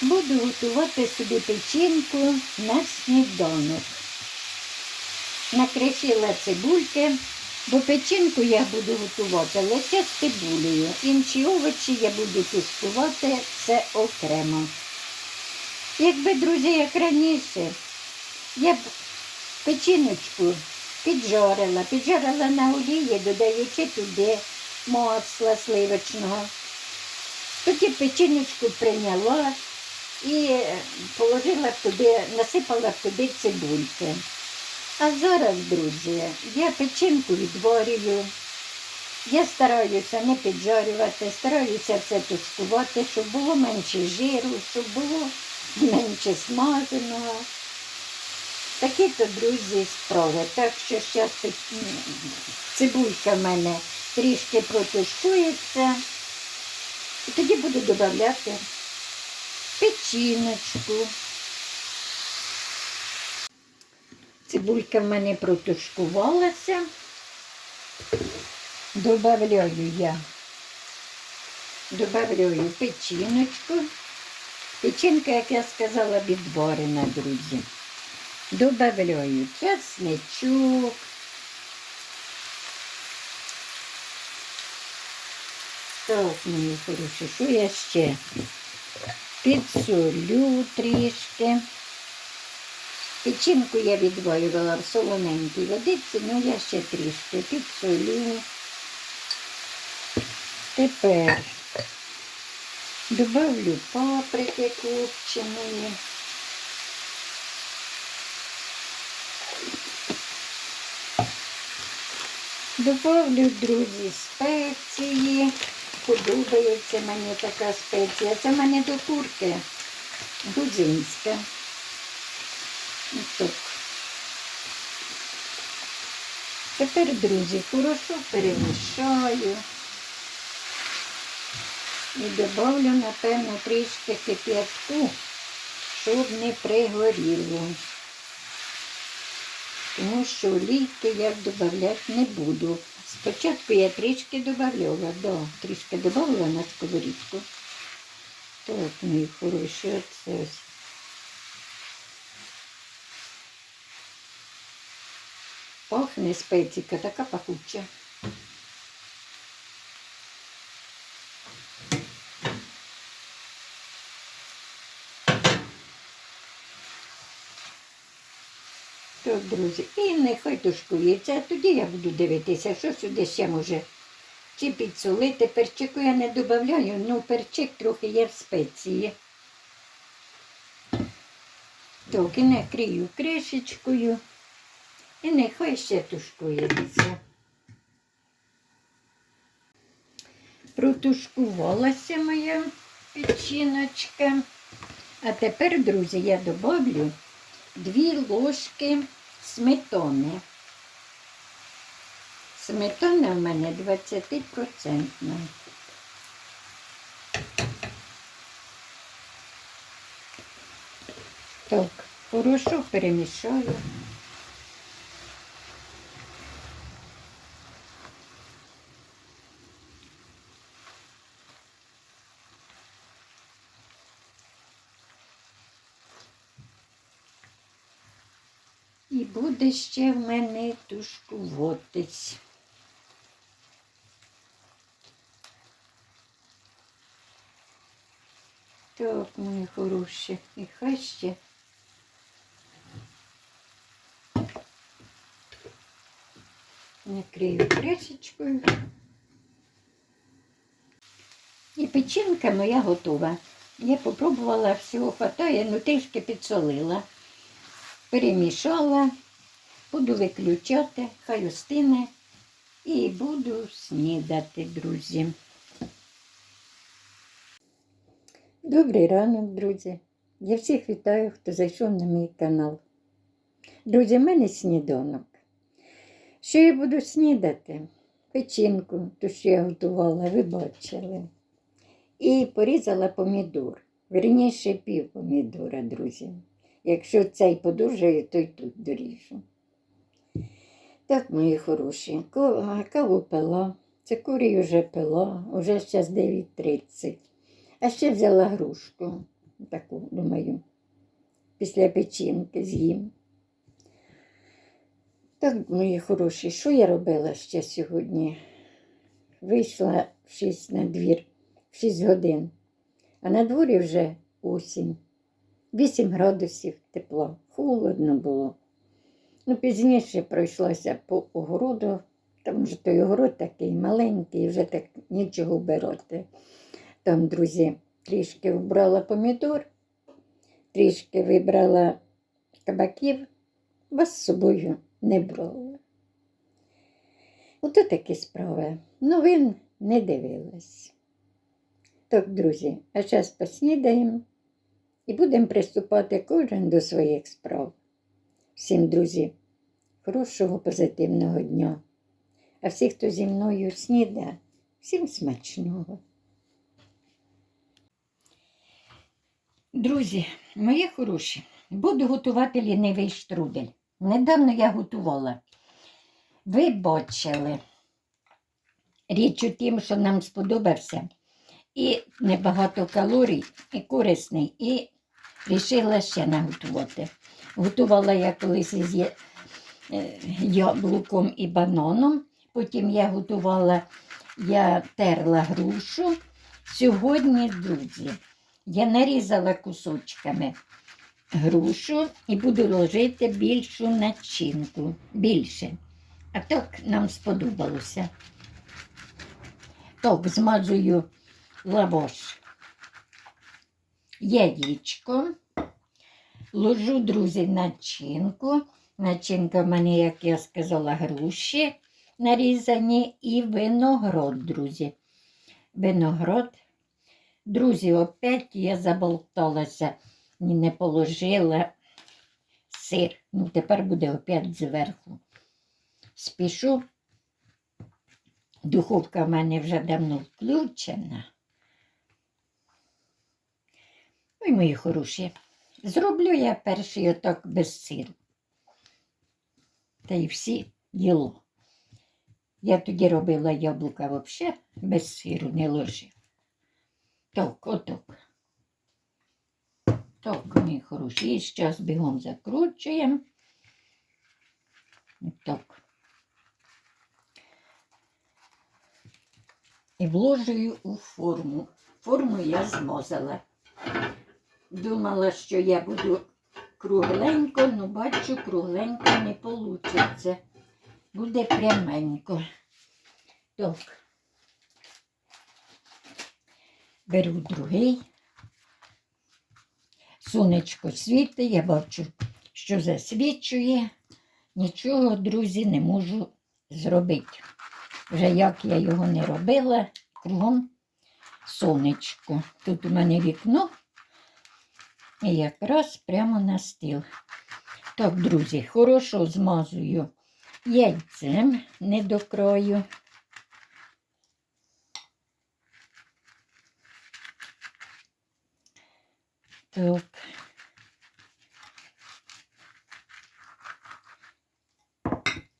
Буду готувати собі печінку на сніданок. Накришила цибульки, бо печінку я буду готувати лише з цибулею. Інші овочі я буду тестувати це окремо. Якби, друзі, як раніше, я б печіночку піджарила, піджарила на олії, додаючи туди масла сливочного. Тоді печіночку прийняла і положила туди, насипала туди цибульки. А зараз, друзі, я печінку відварюю. Я стараюся не піджарювати, стараюся все тушкувати, щоб було менше жиру, щоб було менше смаженого. Такі то, друзі, справи. Так що зараз цибулька в мене трішки протушкується. І тоді буду додавати печіночку. Цибулька в мене протушкувалася. Добавляю я. Добавляю печіночку. Печінка, як я сказала, відварена, друзі. Добавляю чесничок. Так, мої хороші, що я ще? Підсолю трішки. Печінку я відварювала в солоненькій водиці, ну я ще трішки підсолю. Тепер добавлю паприки копченої. Добавлю, друзі, спеції. Подобається мені така спеція. Це в мене до курки грузинська. Так. Тепер, друзі, хорошо перемішаю. І добавлю, напевно, трішки кип'ятку, щоб не пригоріло. Тому що олійки я додавати не буду. Спочатку я трішки додавала, да, трішки додавала на сковорідку. Так, мої хороші, оце ось. Пахне спеційка, така пахуча. Так, друзі, і нехай тушкується, а тоді я буду дивитися, що сюди ще може. Чи підсолити, перчику я не додаю, ну перчик трохи є в спеції. Так, і накрию кришечкою. І нехай ще тушкується. Протушкувалася моя печіночка. А тепер, друзі, я добавлю дві ложки сметани. Сметана в мене 20%. Так, хорошо перемішаю. Буде ще в мене тушкуватись. Так, мої хороші, і хай ще. Накрию кришечкою. І печінка моя готова. Я попробувала всього хватає, ну трішки підсолила перемішала, буду виключати, хай остине і буду снідати, друзі. Добрий ранок, друзі. Я всіх вітаю, хто зайшов на мій канал. Друзі, в мене сніданок. Що я буду снідати? Печінку, ту, що я готувала, ви бачили. І порізала помідор. Верніше пів помідора, друзі. Якщо цей подужає, то й тут доріжу. Так, мої хороші, каву пила. Це курі вже пила, вже зараз 9.30. А ще взяла грушку. таку, думаю, після печінки з'їм. Так, мої хороші, що я робила ще сьогодні? Вийшла в 6 на двір, в 6 годин, а на дворі вже осінь. 8 градусів тепла, холодно було. Ну, пізніше пройшлася по огороду, тому що той огород такий маленький, вже так нічого вбирати. Там, друзі, трішки вбрала помідор, трішки вибрала кабаків, вас з собою не брала. Ото такі справи. Новин не дивилась. Так, друзі, а зараз поснідаємо і будемо приступати кожен до своїх справ. Всім, друзі, хорошого позитивного дня. А всі, хто зі мною сніда, всім смачного. Друзі, мої хороші, буду готувати лінивий штрудель. Недавно я готувала. Ви бачили. Річ у тім, що нам сподобався. І небагато калорій, і корисний, і вирішила ще наготувати. Готувала я колись із е, яблуком і бананом. Потім я готувала, я терла грушу. Сьогодні, друзі, я нарізала кусочками грушу і буду ложити більшу начинку. Більше. А так нам сподобалося. Так, змазую лаваш яєчко. Ложу, друзі, начинку. Начинка в мене, як я сказала, груші нарізані і виноград, друзі. Виноград. Друзі, опять я заболталася, ні не положила сир. Ну, тепер буде опять зверху. Спішу. Духовка в мене вже давно включена. Ой, мої хороші. Зроблю я перший отак без сиру. Та й всі діло. Я тоді робила яблука взагалі без сиру не ложила. Так, отак. Так, мої хороші. І зараз бігом закручуємо. Так. І вложую у форму. Форму я змазала. Думала, що я буду кругленько, але бачу, кругленько не вийде. Буде пряменько. Так. Беру другий. Сонечко світить, я бачу, що засвічує. Нічого, друзі, не можу зробити. Вже як я його не робила, кругом сонечко. Тут у мене вікно. І якраз прямо на стіл. Так, друзі, хорошо змазую яйцем не до краю. Так.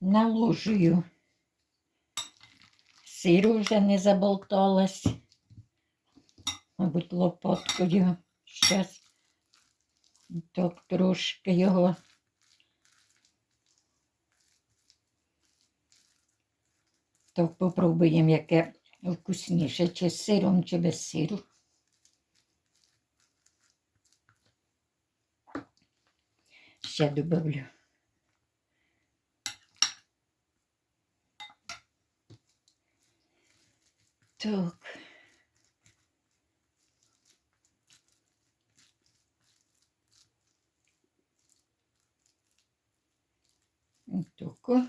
Наложую. Сиру вже не заболталась. Мабуть, лопаткою. Щас так трошки його. Так попробуємо, яке вкусніше, чи з сиром, чи без сиру. Ще добавлю. Так. Отако.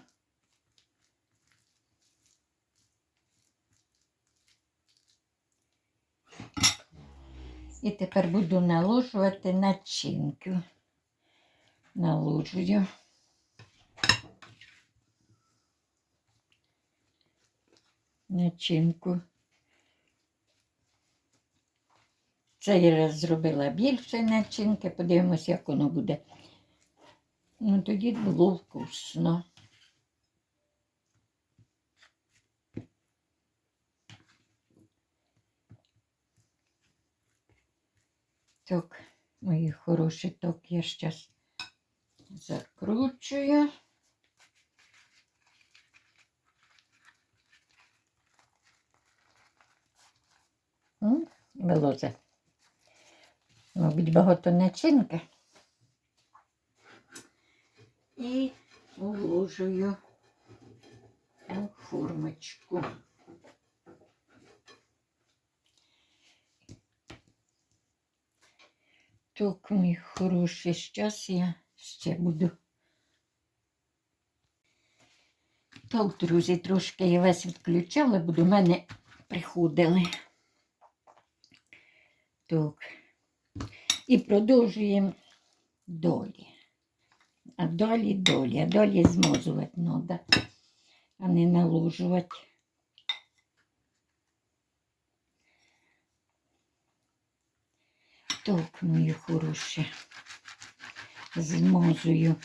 І тепер буду наложувати начинку. Наложую. Начинку. Цей раз зробила більше начинки, подивимось, як воно буде. Ну, тоді було вкусно. Так, мої хороші, так я зараз закручую. Вилозе. Мабуть, багато начинки. І уложую у формочку. Так, мій хороший, зараз я ще буду. Так, друзі, трошки я весь відключала, бо до мене приходили. Так. І продовжуємо долі. А далі долі, а далі змазувати треба, а не наложувати. Так, мої хороші, змазую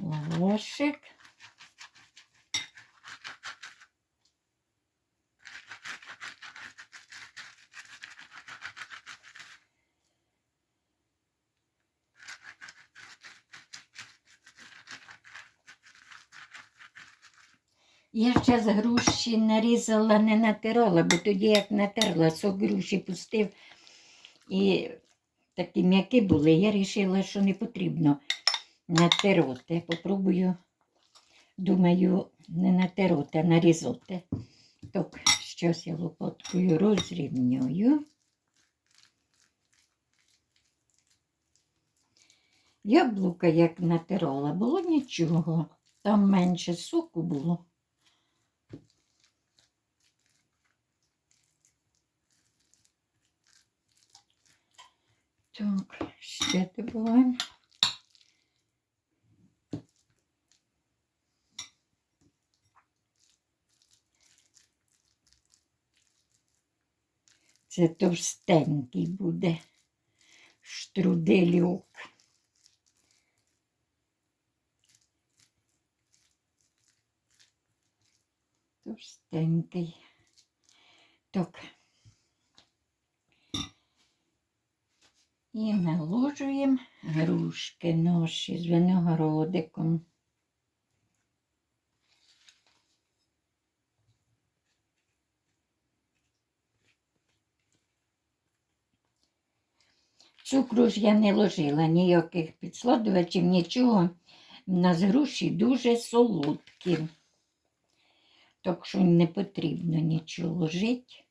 лавашик. Я з груші нарізала, не натирала, бо тоді як натерла, сок груші пустив. І такі м'які були. Я вирішила, що не потрібно натирати. Попробую, думаю, не натирати, а нарізати. Так, щось я лопаткою розрівнюю. Яблука, як натирала, було нічого. Там менше соку було. Так, ще добавимо. Це товстенький буде штрудельок. Товстенький. Так. І наложуємо грушки наші з виноградиком. Цукру ж я не ложила, ніяких підсладувачів, нічого. У нас груші дуже солодкі. Так що не потрібно нічого ложити.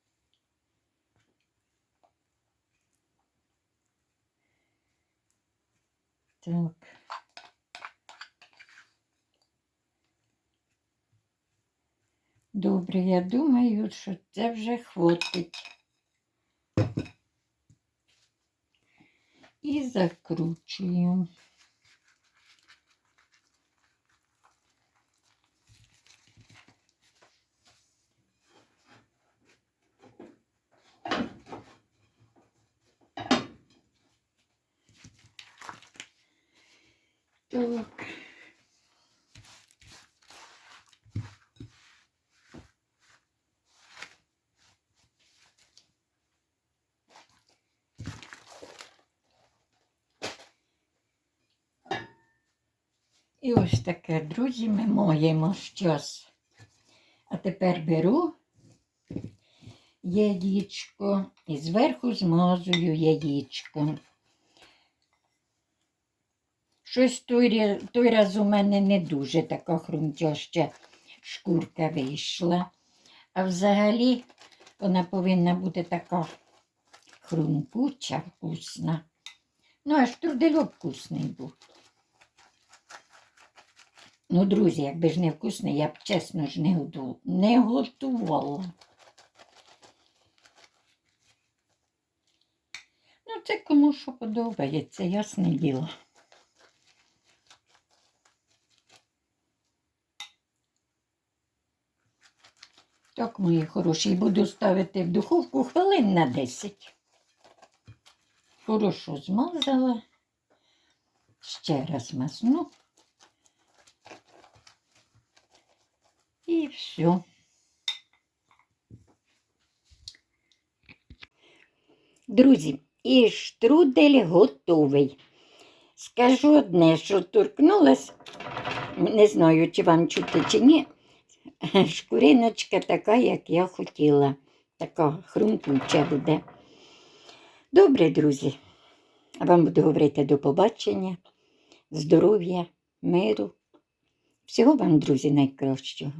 Так. Добре, я думаю, що це вже хватить. І закручую. Так. І ось таке, друзі, ми моємо щось. А тепер беру яєчко і зверху змазую яєчком. Щось той, той раз у мене не дуже така хрумтяща шкурка вийшла. А взагалі вона повинна бути така хрумкуча, вкусна. Ну, аж трудельок вкусний був. Ну, друзі, якби ж не вкусний, я б чесно ж не, готувала. Ну, це кому що подобається, ясне діло. Так, мої хороші, буду ставити в духовку хвилин на 10. Хорошо змазала. Ще раз масну. І все. Друзі, і штрудель готовий. Скажу одне, що торкнулась, не знаю, чи вам чути, чи ні. Шкуриночка така, як я хотіла. Така хрумкуча буде. Добре, друзі. Вам буду говорити до побачення, здоров'я, миру. Всього вам, друзі, найкращого.